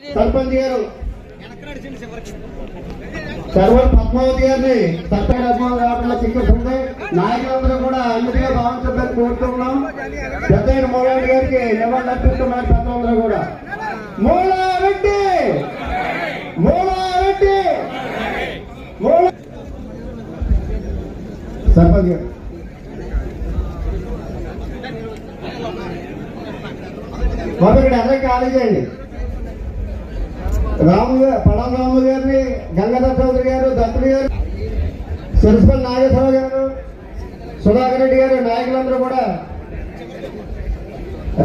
సర్పంచ్ గారు సర్వర్ పద్మావతి గారిని సర్పంచ్ అభిమానులు గారిలో చిక్కుతుంది నాయకులందరూ కూడా అన్నిటిగా భావించాలని కోరుతున్నాం పెద్ద మూలారెడ్డి గారికి నివాళులు అర్పిస్తున్నారు పెద్దలందరూ కూడా. మూలారెడ్డి! మూలారెడ్డి! మూల సర్పంచ్ గారు. మొదటి అందరికి ఖాళీ చేయండి. రాము గారు పడం రాము గారిని గంగాధర్ చౌదరి గారు దత్తుడు గారు సిరిసిపల్లి నాగేశ్వరరావు గారు సుధాకర్ రెడ్డి గారు నాయకులందరూ కూడా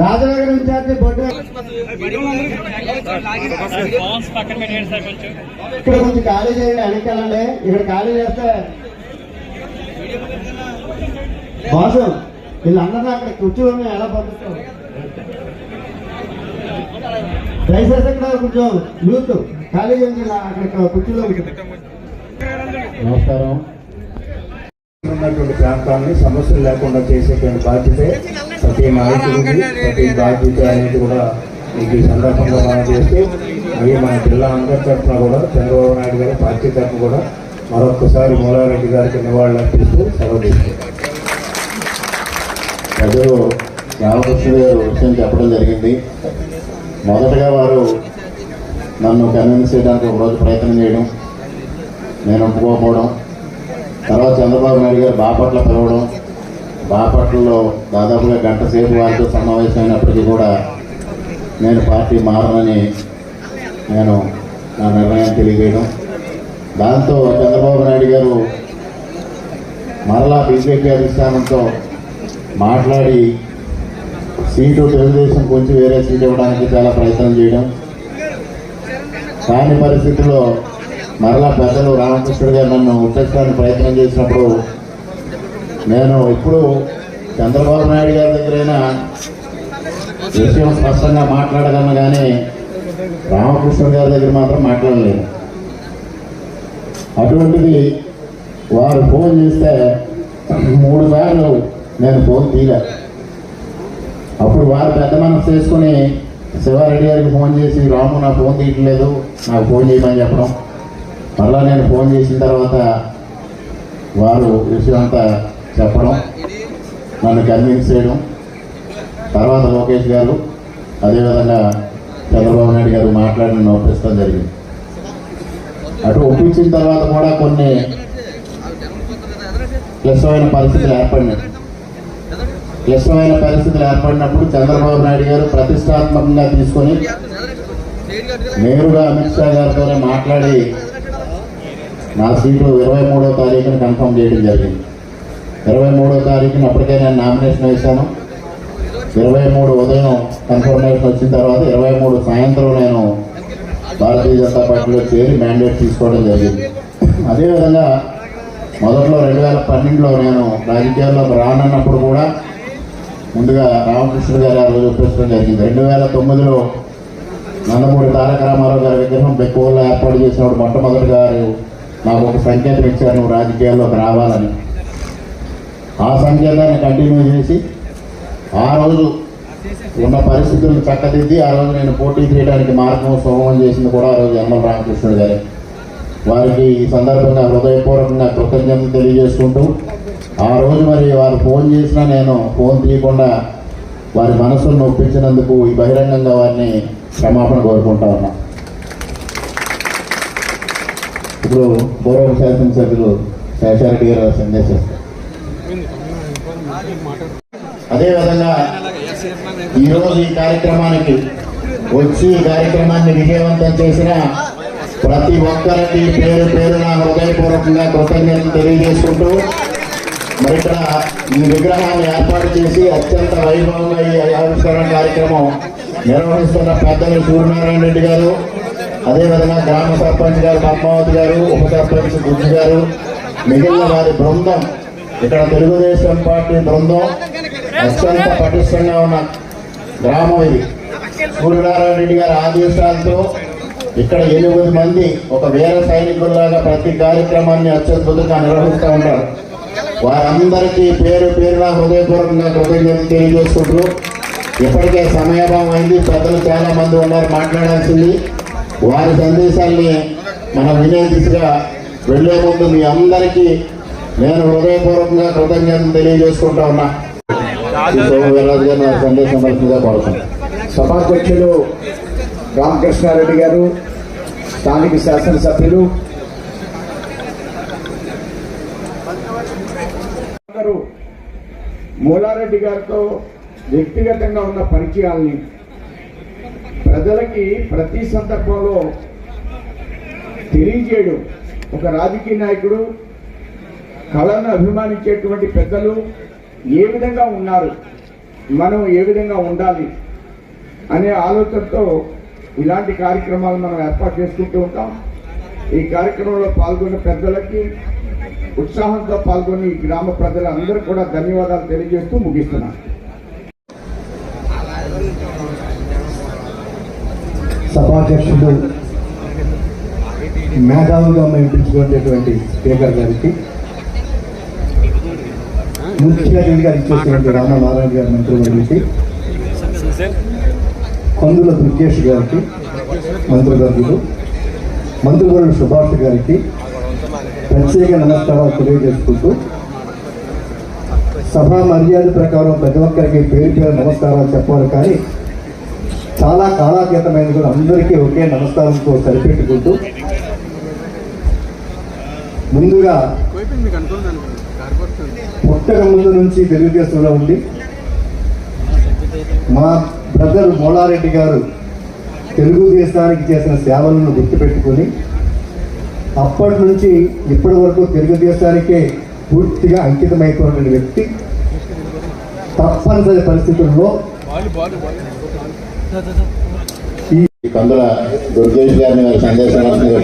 రాజనగర్ ఇన్ఛార్జి బొడ్డు ఇక్కడ కొంచెం ఖాళీ చేయండి వెనకాలండి ఇక్కడ ఖాళీ చేస్తే బాసు వీళ్ళందరినీ అక్కడ కూర్చోని ఎలా పంపిస్తాం దయచేసి ఇక్కడ కొంచెం యూత్ ఖాళీ అక్కడ కుర్చీలో నమస్కారం. ఉన్నటువంటి ప్రాంతాన్ని సమస్యలు లేకుండా చేసేటువంటి బాధ్యత ప్రతి నాయకుడికి ప్రతి బాధ్యత అనేది కూడా మీకు ఈ సందర్భంగా మనం చేస్తూ మరియు మన జిల్లా తరఫున కూడా చంద్రబాబు నాయుడు గారి పార్టీ తరఫున కూడా మరొకసారి మూలారెడ్డి గారికి నివాళులు అర్పిస్తూ సెలవు తీసుకుంటాం ప్రజలు రామకృష్ణ గారు విషయం చెప్పడం జరిగింది. మొదటగా వారు నన్ను కన్విన్స్ చేయడానికి ఒక రోజు ప్రయత్నం చేయడం నేను ఒప్పుకోకపోవడం తర్వాత చంద్రబాబు నాయుడు గారు బాపట్ల పిలవడం బాపట్లలో దాదాపుగా గంట సేపు వారితో సమావేశమైనప్పటికీ కూడా నేను పార్టీ మారనని నేను నా నిర్ణయాన్ని తెలియజేయడం. దాంతో చంద్రబాబు నాయుడు గారు మరలా బీజేపీ అధిష్టానంతో మాట్లాడి సీటు తెలుగుదేశం కొంచెం వేరే సీట్ ఇవ్వడానికి చాలా ప్రయత్నం చేయడం. కాని పరిస్థితుల్లో మరలా పెద్దలు రామకృష్ణుడు గారు నన్ను ఉత్తరించడానికి ప్రయత్నం చేసినప్పుడు నేను ఇప్పుడు చంద్రబాబు నాయుడు గారి దగ్గరైనా విషయం స్పష్టంగా మాట్లాడగలను కానీ రామకృష్ణ గారి దగ్గర మాత్రం మాట్లాడలేదు. అటువంటిది వారు ఫోన్ చేస్తే మూడు సార్లు నేను ఫోన్ తీయలే అప్పుడు వారు పెద్ద మనసు చేసుకుని శివారెడ్డి గారికి ఫోన్ చేసి రాము నా ఫోన్ తీయట్లేదు నాకు ఫోన్ చేయమని చెప్పడం. మళ్ళా నేను ఫోన్ చేసిన తర్వాత వారు విషయం అంతా చెప్పడం నన్ను కన్విన్స్ చేయడం. తర్వాత లోకేష్ గారు అదేవిధంగా చంద్రబాబు నాయుడు గారు మాట్లాడిన నన్ను జరిగింది. అటు ఒప్పించిన తర్వాత కూడా కొన్ని క్లిష్టమైన పరిస్థితులు ఏర్పడినాయి. క్లిష్టమైన పరిస్థితులు ఏర్పడినప్పుడు చంద్రబాబు నాయుడు గారు ప్రతిష్టాత్మకంగా తీసుకొని నేరుగా అమిత్ షా గారితోనే మాట్లాడి నా సీటు ఇరవై మూడో తారీఖున కన్ఫర్మ్ చేయడం జరిగింది. ఇరవై మూడో తారీఖున అప్పటికే నేను నామినేషన్ వేశాను. ఇరవై మూడు ఉదయం కన్ఫర్మేషన్ వచ్చిన తర్వాత ఇరవై మూడు సాయంత్రం నేను భారతీయ జనతా పార్టీలో చేరి మ్యాండేట్ తీసుకోవడం జరిగింది. అదేవిధంగా మొదట్లో రెండు వేల పన్నెండులో నేను రాజకీయాల్లోకి రానన్నప్పుడు కూడా ముందుగా రామకృష్ణ గారు ఆ రోజు ఒప్పించడం జరిగింది. రెండు వేల తొమ్మిదిలో నందమూరి తారక రామారావు గారి విగ్రహం బెక్కువల్లో ఏర్పాటు చేసినప్పుడు మొట్టమొదటి గారు నాకు ఒక సంకేతం ఇచ్చారు నువ్వు రాజకీయాల్లోకి రావాలని. ఆ సంకేతాన్ని కంటిన్యూ చేసి ఆ రోజు ఉన్న పరిస్థితులను చక్కదిద్ది ఆ రోజు నేను పోటీ చేయడానికి మార్గం సుగమం చేసింది కూడా ఆ రోజు యమ్మల రామకృష్ణుడు గారే. వారికి ఈ సందర్భంగా హృదయపూర్వకంగా కృతజ్ఞతలు తెలియజేసుకుంటూ ఆ రోజు మరి వారు ఫోన్ చేసినా నేను ఫోన్ తీయకుండా వారి మనసును నొప్పించినందుకు ఈ బహిరంగంగా వారిని క్షమాపణ కోరుకుంటా ఉన్నా. ఇప్పుడు పూర్వ శాసనసభ్యులు శేషారెడ్డి గారు సందేశిస్తారు అదేవిధంగా ఈరోజు ఈ కార్యక్రమానికి వచ్చి ఈ కార్యక్రమాన్ని విజయవంతం చేసిన ప్రతి ఒక్కరికి పేరు పేరున హృదయపూర్వకంగా కృతజ్ఞతలు తెలియజేసుకుంటూ మరి ఇక్కడ ఈ విగ్రహాన్ని ఏర్పాటు చేసి అత్యంత వైభవంగా ఈ ఆవిష్కరణ కార్యక్రమం నిర్వహిస్తున్న పెద్దలు సూర్యనారాయణ రెడ్డి గారు అదేవిధంగా గ్రామ సర్పంచ్ గారు పద్మావతి గారు ఉప సర్పంచ్ బుద్ధి గారు మిగిలిన వారి బృందం ఇక్కడ తెలుగుదేశం పార్టీ బృందం అత్యంత పటిష్టంగా ఉన్న గ్రామం ఇది. సూర్యనారాయణ రెడ్డి గారి ఆదేశాలతో ఇక్కడ ఎనిమిది మంది ఒక వీర సైనికుల్లాగా ప్రతి కార్యక్రమాన్ని అత్యద్భుతంగా నిర్వహిస్తూ ఉంటారు వారందరికీ పేరు పేరున హృదయపూర్వకంగా కృతజ్ఞతలు తెలియజేసుకుంటూ ఇప్పటికే సమయాభావం అయింది. పెద్దలు చాలా మంది ఉన్నారు మాట్లాడాల్సింది. వారి సందేశాల్ని మనం వినే దిశగా వెళ్ళే ముందు మీ అందరికీ నేను హృదయపూర్వకంగా కృతజ్ఞతలు తెలియజేసుకుంటా ఉన్నా. సందేశం వలసిందిగా కోరుతున్నాను సభాధ్యక్షులు రామకృష్ణారెడ్డి గారు స్థానిక శాసనసభ్యులు గారు మూలారెడ్డి గారితో వ్యక్తిగతంగా ఉన్న పరిచయాల్ని ప్రజలకి ప్రతి సందర్భంలో తెలియజేయడం. ఒక రాజకీయ నాయకుడు కళను అభిమానించేటువంటి పెద్దలు ఏ విధంగా ఉన్నారు మనం ఏ విధంగా ఉండాలి అనే ఆలోచనతో ఇలాంటి కార్యక్రమాలు మనం ఏర్పాటు చేసుకుంటూ ఉంటాం. ఈ కార్యక్రమంలో పాల్గొన్న పెద్దలకి ఉత్సాహంతో పాల్గొని గ్రామ ప్రజలందరూ కూడా ధన్యవాదాలు తెలియజేస్తూ ముగిస్తున్నాను. సభాధ్యక్షుడు మేధావులుగా మేము పిలుచుకునేటువంటి స్పీకర్ గారికి ముఖ్య అతిథిగా ఇచ్చేటువంటి రామనారాయణ గారి మంత్రివర్యులకి కందుల దుర్గేష్ గారికి మంత్రివర్యులు మంత్రివర్యులు సుభాష్ గారికి ప్రత్యేక నమస్కారాలు తెలియజేసుకుంటూ సభా మర్యాద ప్రకారం ప్రతి ఒక్కరికి పేరు పేరు నమస్కారాలు చెప్పాలి కానీ చాలా కాలాతీతమైన కూడా అందరికీ ఒకే నమస్కారంతో సరిపెట్టుకుంటూ ముందుగా పుట్టక ముందు నుంచి తెలుగుదేశంలో ఉండి మా బ్రదర్ మోలారెడ్డి గారు తెలుగుదేశానికి చేసిన సేవలను గుర్తుపెట్టుకొని అప్పటి నుంచి ఇప్పటి వరకు తెలుగుదేశానికే పూర్తిగా అంకితమైపోయిన వ్యక్తి. తప్పనిసరి పరిస్థితుల్లో ఈ కందుల దుర్గేష్ గారిని సందేశం వలసిందిగా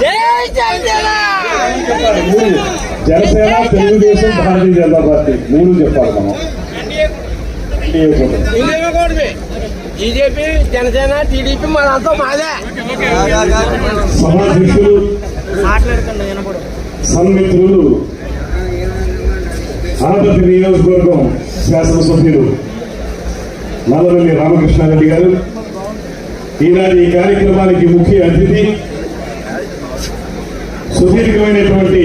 జై జై జై జనసేన జనసేన తెలుగుదేశం భారతీయ జనతా పార్టీ. మూడు చెప్పాలి మనం. బీజేపీ జనసేన టీడీపీ మనంతా మాదే. సభాధ్యక్షులు సన్మిత్రులు ఆంధ్రప్రదేశ్ నియోజకవర్గం శాసనసభ్యులు నల్లవల్లి రామకృష్ణారెడ్డి గారు. ఈనాటి ఈ కార్యక్రమానికి ముఖ్య అతిథి సుదీర్ఘమైనటువంటి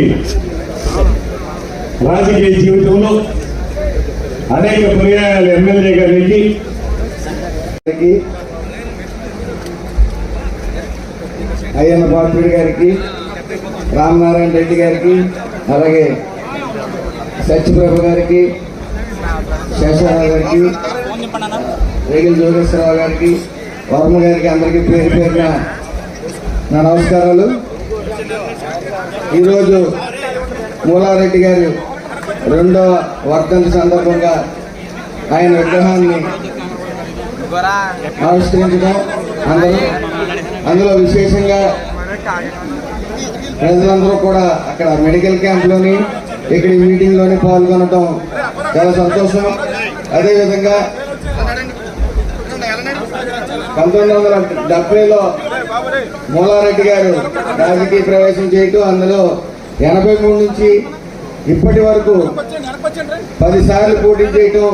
రాజకీయ జీవితంలో అనేక పర్యాయాలు ఎమ్మెల్యే గారికి అయ్యన్న బాపుడి గారికి రామనారాయణ రెడ్డి గారికి అలాగే సత్యప్రభ గారికి శేషరావు గారికి రేగిల్ జోగేశ్వరరావు గారికి వర్మ గారికి అందరికీ పేరు పేరున నా నమస్కారాలు. ఈరోజు మూలారెడ్డి గారు రెండవ వర్ధంతి సందర్భంగా ఆయన విగ్రహాన్ని ఆవిష్కరించడం అందరూ అందులో విశేషంగా ప్రజలందరూ కూడా అక్కడ మెడికల్ క్యాంప్లోని ఇక్కడ మీటింగ్లోని పాల్గొనడం చాలా సంతోషం. అదేవిధంగా పంతొమ్మిది వందల డెబ్బైలో మూలారెడ్డి గారు రాజకీయ ప్రవేశం చేయటం అందులో ఎనభై మూడు నుంచి ఇప్పటి వరకు పది సార్లు పోటీ చేయటం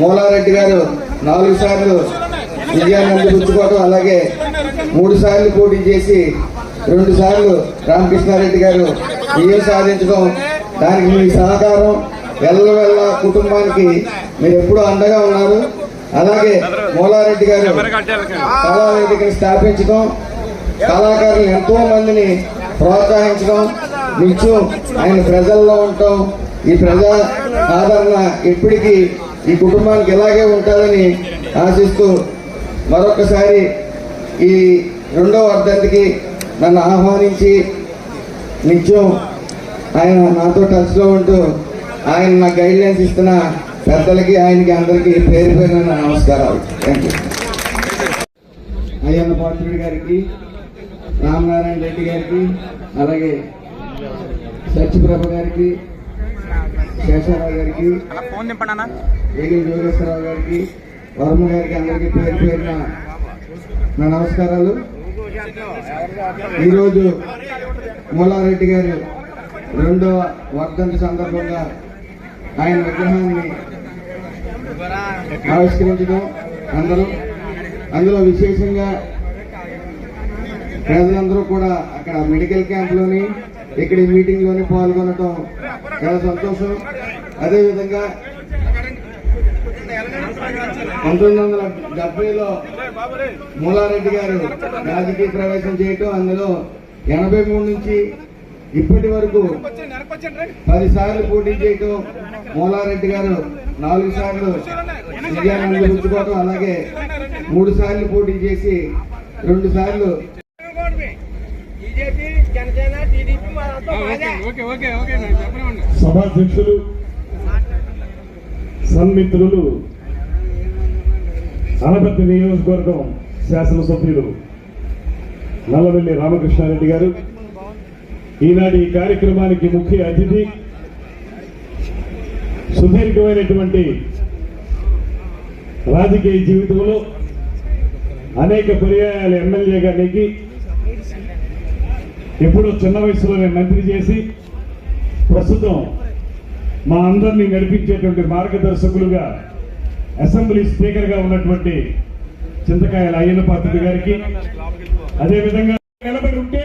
మూలారెడ్డి గారు నాలుగు సార్లు విజయాన్ని అందిపుచ్చుకోవడం అలాగే మూడు సార్లు పోటీ చేసి రెండు సార్లు రామకృష్ణారెడ్డి గారు విజయం సాధించడం. దానికి మీ సహకారం ఎల్లవెల్ల కుటుంబానికి మీరు ఎప్పుడూ అండగా ఉన్నారు. అలాగే మూలారెడ్డి గారు కళా వేదికను స్థాపించడం కళాకారులు ఎంతో మందిని ప్రోత్సహించడం నిత్యం ఆయన ప్రజల్లో ఉండటం ఈ ప్రజా ఆదరణ ఎప్పటికీ ఈ కుటుంబానికి ఇలాగే ఉంటుందని ఆశిస్తూ మరొకసారి ఈ రెండవ వర్ధంతికి నన్ను ఆహ్వానించి నిత్యం ఆయన నాతో టచ్లో ఉంటూ ఆయన నా గైడ్లైన్స్ ఇస్తున్న పెద్దలకి ఆయనకి అందరికీ పేరు పేరు నమస్కారాలు. థ్యాంక్ యూ అయ్యన్న పాత్రుడి గారికి రామనారాయణ రెడ్డి గారికి అలాగే సత్యప్రభ గారికి శేషారావు గారికి వేగి జోగేశ్వరరావు గారికి వర్మ గారికి అందరికీ పేరు పేరున నా నమస్కారాలు. ఈరోజు మూలారెడ్డి గారు రెండవ వర్ధంతి సందర్భంగా ఆయన విగ్రహాన్ని ఆవిష్కరించడం అందరూ. అందులో విశేషంగా ప్రజలందరూ కూడా అక్కడ మెడికల్ క్యాంప్లోని ఇక్కడ ఈ మీటింగ్లోని పాల్గొనడం చాలా సంతోషం. అదేవిధంగా పంతొమ్మిది వందల డెబ్బైలో మూలారెడ్డి గారు రాజకీయ ప్రవేశం చేయటం అందులో ఎనభై మూడు నుంచి ఇప్పటి వరకు పది సార్లు పోటీ చేయటం మూలారెడ్డి గారు నాలుగు సార్లు విజయాన్ని అందిపుచ్చుకోవటం అలాగే మూడు సార్లు పోటీ చేసి రెండు సార్లు బీజేపీ జనసేన టీడీపీ మనంతా మాదే సభాధ్యక్షులు సన్మిత్రులు అనపతి నియోజకవర్గం శాసనసభ్యులు నల్లవెల్లి రామకృష్ణారెడ్డి గారు ఈనాటి ఈ కార్యక్రమానికి ముఖ్య అతిథి సుదీర్ఘమైనటువంటి రాజకీయ జీవితంలో అనేక పర్యాయాలు ఎమ్మెల్యేగా నెగ్గి ఎప్పుడో చిన్న వయసులోనే మంత్రి చేసి ప్రస్తుతం మా అందరినీ నడిపించేటువంటి మార్గదర్శకులుగా అసెంబ్లీ స్పీకర్గా ఉన్నటువంటి చింతకాయల అయ్యన్న పాత్రుడి గారికి అదేవిధంగా నిలబడి ఉంటే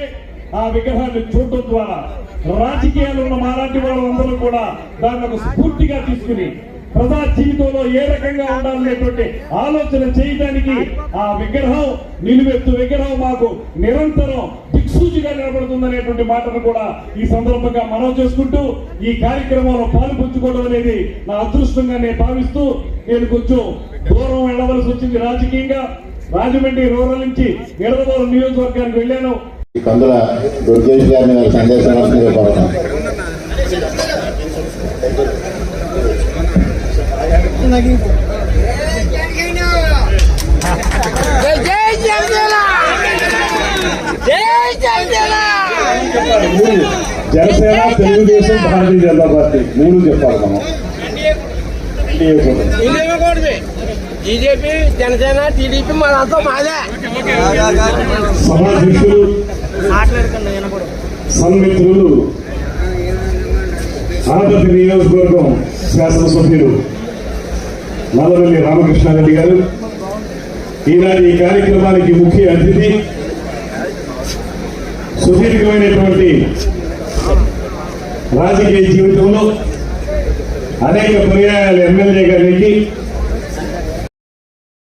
ఆ విగ్రహాన్ని చూడటం ద్వారా రాజకీయాలు ఉన్న మాలాంటి వాళ్ళందరూ కూడా దాన్ని ఒక స్ఫూర్తిగా తీసుకుని ప్రజా జీవితంలో ఏ రకంగా ఉండాలనేటువంటి ఆలోచన చేయడానికి ఆ విగ్రహం నిలువెత్తు విగ్రహం మాకు నిరంతరం దిక్సూచిగా నిలబడుతుందనేటువంటి మాటను కూడా ఈ సందర్భంగా మనం చేసుకుంటూ ఈ కార్యక్రమంలో పాలుపంచుకోవడం అనేది నా అదృష్టంగా నేను భావిస్తూ నేను కొంచెం దూరం వెళ్ళవలసి వచ్చింది రాజకీయంగా. రాజమండ్రి రూరల్ నుంచి నిడదవోలు నియోజకవర్గానికి వెళ్ళాను. కందుల దుర్గేష్ గారిని సందేశం జై జనసేన తెలుగుదేశం భారతీయ జనతా పార్టీ. మూడు చెప్పాలి మనం. బీజేపీ జనసేన టీడీపీ మనంతా మాదే. సభాధ్యక్షులు సన్మిత్రులు ఆనపర్తి నియోజకవర్గం శాసనసభ్యులు. నల్లవల్లి రామకృష్ణారెడ్డి గారు. ఈనాటి ఈ కార్యక్రమానికి ముఖ్య అతిథి సుదీర్ఘమైనటువంటి రాజకీయ జీవితంలో అనేక పర్యాయాలు ఎమ్మెల్యేగా వెళ్ళి